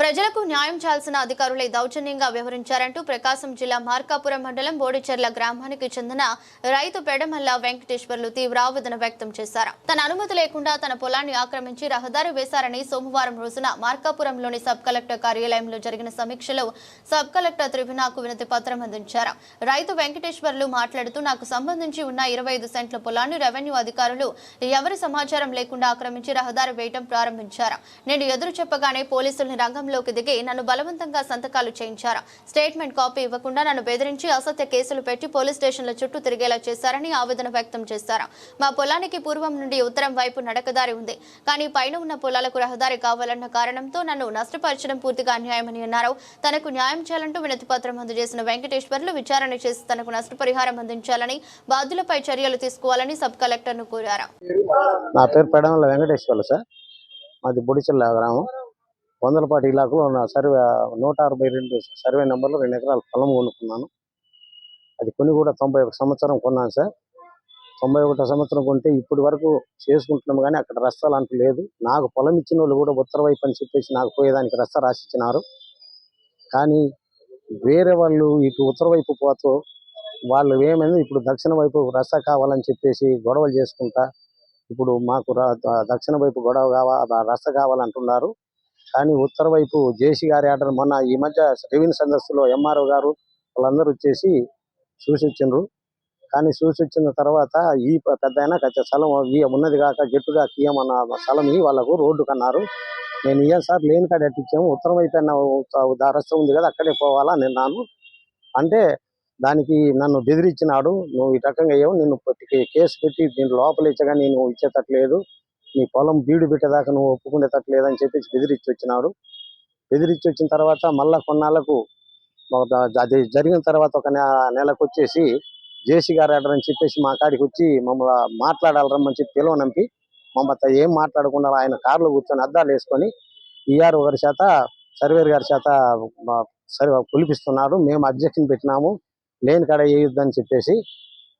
ప్రజలకు న్యాయం చేయాల్సిన అధికారులే దౌర్జన్యంగా వ్యవహరించారంటూ ప్రకాశం జిల్లా మార్కాపురం మండలం బోడిచెర్ల గ్రామానికి చెందిన రైతు పెడమల్ల వెంకటేశ్వర్లు తీవ్ర ఆవేదన వ్యక్తం చేశారు. తన అనుమతి లేకుండా తన పొలాన్ని ఆక్రమించి రహదారి వేశారని సోమవారం రోజున మార్కాపురంలోని సబ్ కలెక్టర్ కార్యాలయంలో జరిగిన సమీక్షలో సబ్ కలెక్టర్ త్రిభునాకు వినతి పత్రం అందించారు. రైతు వెంకటేశ్వర్లు మాట్లాడుతూ నాకు సంబంధించి ఉన్న ఇరవై ఐదు సెంట్ల పొలాన్ని రెవెన్యూ అధికారులు ఎవరి సమాచారం లేకుండా ఆక్రమించి రహదారి వేయటం ప్రారంభించారు. నేను ఎదురు చెప్పగానే పోలీసుల్ని రంగంలోకి దిగి నన్ను బలవంతంగా సంతకాలు చేయించారు. స్టేట్మెంట్ కాపీ ఇవ్వకుండా నన్ను బెదిరించి అసత్య కేసులు పెట్టి పోలీస్ స్టేషన్ల చుట్టూ తిరిగేలా చేశారని ఆవేదన వ్యక్తం చేశారు. మా పొలానికి పూర్వం నుండి ఉత్తరం వైపు నడకదారి ఉంది. కానీ పైన ఉన్న పొలాలకు రహదారి కావాలన్న కారణంతో నన్ను నష్టపరచడం పూర్తిగా అన్యాయమని అన్నారు. తనకు న్యాయం చేయాలంటూ వినతిపత్రం అందజేసిన వెంకటేశ్వర్లు విచారణ చేసి తనకు నష్టపరిహారం అందించాలని బాధ్యులపై చర్యలు తీసుకోవాలని సబ్ కలెక్టర్ను కోరారు. నా పేరు పెడమల వెంకటేశ్వర్లు సార్. మాది బుడిచెల్ల గ్రామం. వందలపాటి ఇలాకలో నా సర్వే నూట అరవై రెండు సర్వే నెంబర్లో రెండు ఎకరాల పొలం కొనుక్కున్నాను. అది కొని కూడా తొంభై ఒక సంవత్సరం కొన్నాను సార్. తొంభై ఒకటో సంవత్సరం కొంటే ఇప్పటి వరకు చేసుకుంటున్నాం కానీ అక్కడ రస్తాలు అంటూ లేదు. నాకు పొలం ఇచ్చిన వాళ్ళు కూడా ఉత్తర వైపు అని చెప్పేసి నాకు పోయేదానికి రస్తా రాసిచ్చినారు. కానీ వేరే వాళ్ళు ఇటు ఉత్తర వైపు పోతూ వాళ్ళు ఏమైంది? ఇప్పుడు దక్షిణ వైపు రస్తా కావాలని చెప్పేసి గొడవలు చేసుకుంటా ఇప్పుడు మాకు ర- దక్షిణ వైపు గొడవ కావా రస్తా కావాలంటున్నారు. కానీ ఉత్తర వైపు జేసీ గారి ఆర్డర్ మొన్న ఈ మధ్య రెవెన్యూ సదస్సులో ఎంఆర్ఓ గారు వాళ్ళందరూ వచ్చేసి చూసి వచ్చిండ్రు కానీ చూసి వచ్చిన తర్వాత ఈ పెద్ద అయినా ఖచ్చిత స్థలం ఈ ఉన్నది కాక గట్టుగా ఇయ్యమన్న స్థలం వాళ్ళకు రోడ్డు కన్నారు. నేను ఇయ్యాను సార్ లేని కాడ ఇచ్చాము ఉత్తరం వైపు అన్న రస్త ఉంది కదా అక్కడే పోవాలా నిన్నాను అంటే దానికి నన్ను బెదిరించినాడు. నువ్వు ఈ రకంగా అయ్యావు నిన్ను కేసు పెట్టి దీని లోపలిచ్చగా నేను ఇచ్చేటట్లేదు. నీ పొలం బీడు పెట్టేదాకా నువ్వు ఒప్పుకునేటట్లేదు అని చెప్పేసి బెదిరించి వచ్చినాడు. బెదిరించి వచ్చిన తర్వాత మళ్ళా కొన్నాళ్ళకు అది జరిగిన తర్వాత ఒక నెలకు వచ్చేసి జేసీ గారు ఆర్డర్ అని చెప్పేసి మా కాడికి వచ్చి మమ్మల్ని మాట్లాడాలి రమ్మని చెప్పి పిలవనంపి మమ్మల్ని ఏం మాట్లాడకుండా ఆయన కారులో కూర్చొని అద్దాలు వేసుకొని ఈఆర్ఓ గారి చేత సర్వేర్ గారి చేత సరి పిలిపిస్తున్నారు మేము అబ్జెక్షన్ పెట్టినాము. లేని కాడ వేయొద్దని చెప్పేసి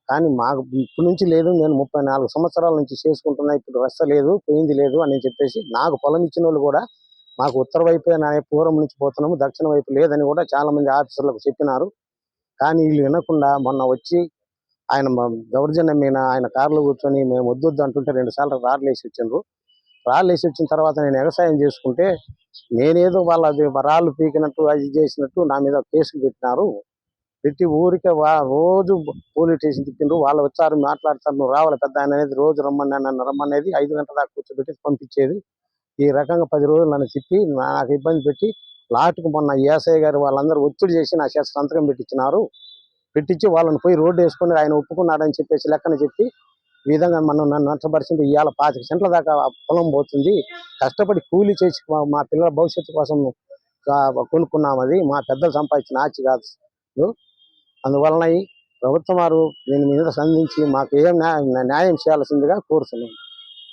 కానీ మాకు ఇప్పటి నుంచి లేదు నేను ముప్పై నాలుగు సంవత్సరాల నుంచి చేసుకుంటున్నా ఇప్పుడు రస్త లేదు పోయింది లేదు అని చెప్పేసి నాకు పొలం ఇచ్చిన వాళ్ళు కూడా మాకు ఉత్తర వైపే నా పూర్వం నుంచి పోతున్నాము దక్షిణ వైపు లేదని కూడా చాలా మంది ఆఫీసర్లకు చెప్పినారు. కానీ వీళ్ళు వినకుండా మొన్న వచ్చి ఆయన దౌర్జన్యం మీద ఆయన కారులో కూర్చొని మేము వద్దొద్దు అంటుంటే రెండు సార్లు వేసి వచ్చిండ్రు. రాళ్ళేసి వచ్చిన తర్వాత నేను వ్యవసాయం చేసుకుంటే నేనేదో వాళ్ళ రాళ్ళు పీకినట్టు అది చేసినట్టు నా మీద కేసులు పెట్టినారు. పెట్టి ఊరికే వా- రోజు పోలీస్ స్టేషన్ తిప్పిండ్రు వాళ్ళు వచ్చారు మాట్లాడతారు నువ్వు రావాలి పెద్ద ఆయన అనేది రోజు రమ్మని నన్ను రమ్మనేది ఐదు గంటల దాకా కూర్చోబెట్టి పంపించేది. ఈ రకంగా పది రోజులు నన్ను తిప్పి నాకు ఇబ్బంది పెట్టి లాస్ట్కి మొన్న ఏసఐ గారు వాళ్ళందరూ ఒత్తిడి చేసి నా చేత సంతకం పెట్టించినారు పెట్టించి వాళ్ళని పోయి రోడ్డు వేసుకొని ఆయన ఒప్పుకున్నాడని చెప్పేసి లెక్కన చెప్పి ఈ విధంగా మనం నన్ను నష్టపరిచింది ఇవాళ పాతిక సెంట్ల దాకా పొలం పోతుంది. కష్టపడి కూలీ చేసి మా- పిల్లల భవిష్యత్తు కోసం కొనుక్కున్నాం అది. మా పెద్దలు సంపాదించిన ఆచి కాదు. అందువలన ఈ ప్రభుత్వం వారు దీని మీద సంధించి మాకు ఏం న్యాయం న్యాయం చేయాల్సిందిగా కోరుతున్నాను